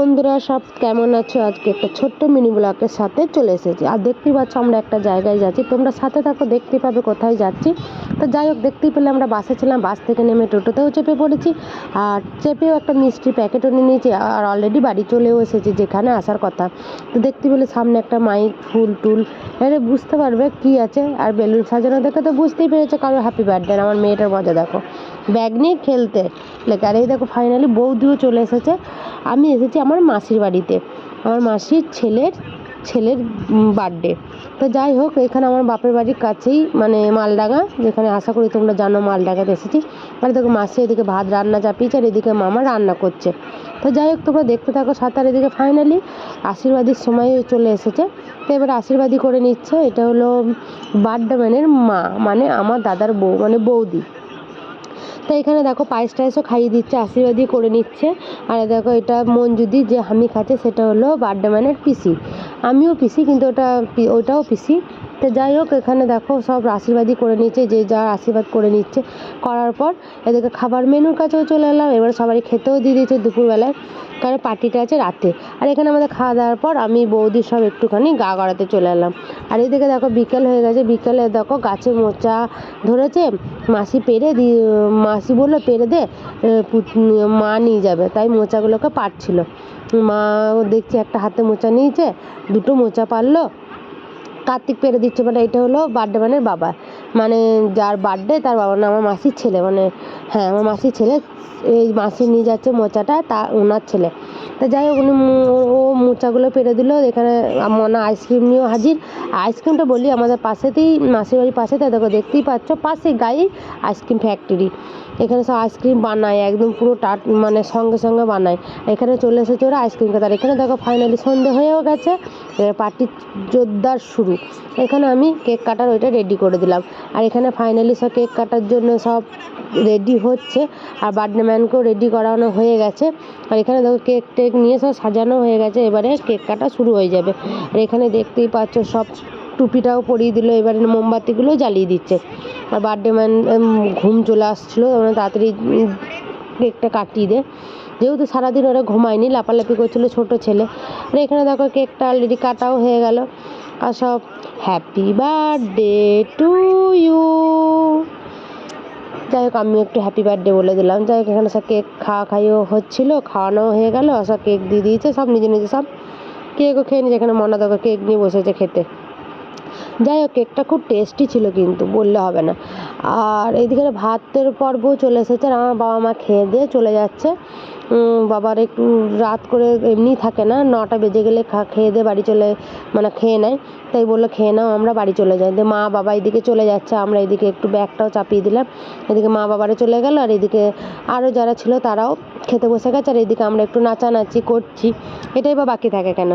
বন্ধুরা, সব কেমন আছো? আজকে একটা ছোট্ট মিনি ব্লকের সাথে চলে এসেছি। আর দেখতেই পাচ্ছ, আমরা একটা জায়গায় যাচ্ছি। তোমরা সাথে থাকো, দেখতে পাবে কোথায় যাচ্ছি। তো যাই হোক, দেখতেই পেলে আমরা বাসে ছিলাম, বাস থেকে নেমে টোটোতেও চেপে পড়েছি। আর চেপেও একটা মিষ্টির প্যাকেটও নিয়ে নিয়েছি, আর অলরেডি বাড়ি চলেও এসেছি যেখানে আসার কথা। তো দেখতে পেলে সামনে একটা মাইক, ফুল, টুল এবারে বুঝতে পারবে কি আছে। আর বেলুন সাজানো দেখে তো বুঝতেই পেরেছে কারও হ্যাপি বার্থডে আমার মেয়েটার মজা দেখো। ব্যাগ নিয়ে খেলতে লেখা আর এই দেখো ফাইনালি বৌদিও চলে এসেছে। আমি এসেছি আমার মাসির বাড়িতে। আমার মাসির ছেলের ছেলের বার্থডে। তো যাই হোক, এখানে আমার বাপের বাড়ির কাছেই মানে মালডাঙ্গা, যেখানে আশা করি তোমরা জানো মালডাঙ্গাতে এসেছি। আর দেখো মাসি এদিকে ভাত রান্না চাপিয়েছে আর এদিকে মামা রান্না করছে। তো যাই হোক, তোমরা দেখতে থাকো সাঁতার এদিকে ফাইনালি আশীর্বাদের সময় চলে এসেছে। তো এবার আশীর্বাদই করে নিচ্ছে, এটা হলো বার্থডে ম্যানের মা মানে আমার দাদার বউ মানে বৌদি। তো এখানে দেখো পায়েস টায়েসও খাইয়ে দিচ্ছে, আশীর্বাদই করে নিচ্ছে। আর দেখো এটা মঞ্জুদি যে হামি খাচ্ছে, সেটা হলো বার্থডে ম্যানের পিসি। আমিও পিসি কিন্তু ওটা ওটাও পিসি। তো যাই হোক, এখানে দেখো সব আশীর্বাদই করে নিচ্ছে, যে যার আশীর্বাদ করে নিচ্ছে। করার পর এদিকে খাবার মেনুর কাছেও চলে এলাম। এবার সবারই খেতেও দিয়ে দিয়েছে দুপুরবেলায়, কারণ পার্টিটা আছে রাতে। আর এখানে আমাদের খাওয়া দাওয়ার পর আমি, বৌদি সব একটুখানি গা গড়াতে চলে এলাম। আর এদিকে দেখো বিকেল হয়ে গেছে। বিকেলে দেখো গাছে মোচা ধরেছে, মাসি পেরে দিয়ে মাসি বলল, পেরে দে মা নিয়ে যাবে। তাই মোচাগুলোকে পারছিল মা দেখছি একটা হাতে মোচা নিয়েছে, দুটো মোচা পারল কার্তিক পেরে দিচ্ছে মানে এটা হলো বার্থডে মানে বাবা। মানে যার বার্থডে তার বাবার নাম আমার মাসির ছেলে মানে হ্যাঁ আমার মাসির ছেলে। এই মাসি নিয়ে যাচ্ছে মোচাটা, তা ওনার ছেলে। তা যাই হোক, উনি ও- মোচাগুলো পেরে দিল, এখানে মনে আইসক্রিম নিয়েও হাজির। আইসক্রিমটা বলি, আমাদের পাশেতেই মাসির বাড়ির পাশেতে, দেখো, দেখতেই পাচ্ছ পাশে গায়ে আইসক্রিম ফ্যাক্টরি। এখানে সব আইসক্রিম বানায়, একদম পুরো টাট মানে সঙ্গে সঙ্গে বানায়। এখানে চলে এসেছে ওরা আইসক্রিম খেতে। আর এখানে দেখো ফাইনালি সন্ধে হয়েও গেছে পার্টি জোরদার শুরু। এখানে আমি কেক কাটার ওইটা রেডি করে দিলাম। আর এখানে ফাইনালি সব কেক কাটার জন্য সব রেডি হচ্ছে আর বার্থডে ম্যানকেও রেডি করানো হয়ে গেছে। আর এখানে দেখো কেক টেক নিয়ে সব সাজানো হয়ে গেছে, এবারে কেক কাটা শুরু হয়ে যাবে। আর এখানে দেখতেই পাচ্ছ সব টুপিটাও পরিয়ে দিল, এবারে মোমবাতিগুলোও জ্বালিয়ে দিচ্ছে। আর বার্থডে ম্যান ঘুম চলে আসছিল তাড়াতাড়ি কেকটা কাটিয়ে দে। যেহেতু সারাদিন ওরা ঘুমায়নি, লাপালাপি করছিল ছোট ছেলে। আর এখানে দেখো কেকটা অলরেডি কাটাও হয়ে গেল। আর সব হ্যাপি বার্থডে টু ইউ যাই হোক, আমি একটু হ্যাপি বার্থডে বলে দিলাম। যাই হোক, এখানে সব কেক খাওয়া খাইও হচ্ছিল, খাওয়ানো হয়ে গেল সব কেক দিয়ে দিয়েছে, সব নিজে নিজে সব কেকও খেয়ে নিয়েছে। এখানে মনে দেখো কেক নিয়ে বসেছে খেতে। যাই হোক কেকটা খুব টেস্টি ছিল কিন্তু, বললে হবে না। আর এইদিকে ভাতের পর্ব চলে এসেছে, আর আমার বাবা মা খেয়ে দিয়ে চলে যাচ্ছে। বাবার একটু রাত করে এমনি থাকে না, নটা বেজে গেলে খেয়ে দিয়ে বাড়ি চলে মানে খেয়ে নেয়। তাই বলল, খেয়ে নাও, আমরা বাড়ি চলে যাই। দিয়ে মা বাবা এদিকে চলে যাচ্ছে, আমরা এদিকে একটু ব্যাগটাও চাপিয়ে দিলাম। এদিকে মা বাবারে চলে গেল, আর এদিকে আরও যারা ছিল তারাও খেতে বসে গেছে, আর এদিকে আমরা একটু নাচানাচি করছি। এটাই বা বাকি থাকে কেন?